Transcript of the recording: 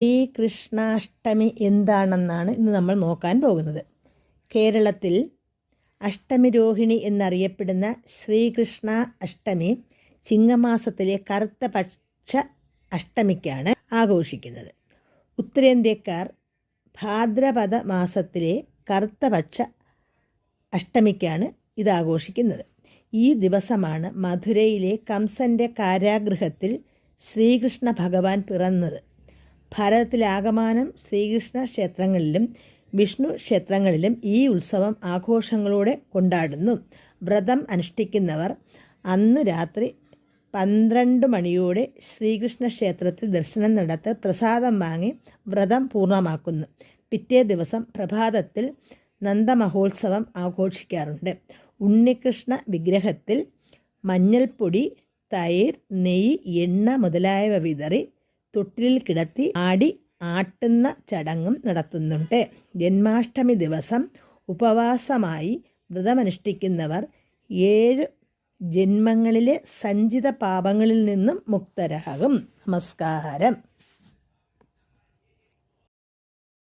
ശ്രീകൃഷ്ണാഷ്ടമി എന്താണെന്നാണ് ഇന്ന് നമ്മൾ നോക്കാൻ പോകുന്നത്. കേരളത്തിൽ അഷ്ടമി രോഹിണി എന്നറിയപ്പെടുന്ന ശ്രീകൃഷ്ണ അഷ്ടമി ചിങ്ങമാസത്തിലെ കറുത്ത പക്ഷ അഷ്ടമിക്കാണ് ആഘോഷിക്കുന്നത്. ഉത്തരേന്ത്യക്കാർ ഭാദ്രപദ മാസത്തിലെ കറുത്ത പക്ഷ അഷ്ടമിക്കാണ് ഇത് ആഘോഷിക്കുന്നത്. ഈ ദിവസമാണ് മധുരയിലെ കംസന്റെ കാരാഗൃഹത്തിൽ ശ്രീകൃഷ്ണ ഭഗവാൻ പിറന്നത്. ഭാരതത്തിലാകമാനം ശ്രീകൃഷ്ണ ക്ഷേത്രങ്ങളിലും വിഷ്ണു ക്ഷേത്രങ്ങളിലും ഈ ഉത്സവം ആഘോഷങ്ങളോടെ കൊണ്ടാടുന്നു. വ്രതം അനുഷ്ഠിക്കുന്നവർ അന്ന് രാത്രി പന്ത്രണ്ട് മണിയോടെ ശ്രീകൃഷ്ണ ക്ഷേത്രത്തിൽ ദർശനം നടത്തി പ്രസാദം വാങ്ങി വ്രതം പൂർണമാക്കുന്നു. പിറ്റേ ദിവസം പ്രഭാതത്തിൽ നന്ദമഹോത്സവം ആഘോഷിക്കാറുണ്ട്. ഉണ്ണികൃഷ്ണ വിഗ്രഹത്തിൽ മഞ്ഞൾപ്പൊടി തൈർ നെയ്യ് എണ്ണ മുതലായവ വിതറി തൊട്ടിലിൽ കിടത്തി ആടി ആട്ടുന്ന ചടങ്ങും നടത്തുന്നുണ്ട്. ജന്മാഷ്ടമി ദിവസം ഉപവാസമായി വ്രതമനുഷ്ഠിക്കുന്നവർ ഏഴ് ജന്മങ്ങളിലെ സഞ്ചിത പാപങ്ങളിൽ നിന്നും മുക്തരാകും. നമസ്കാരം.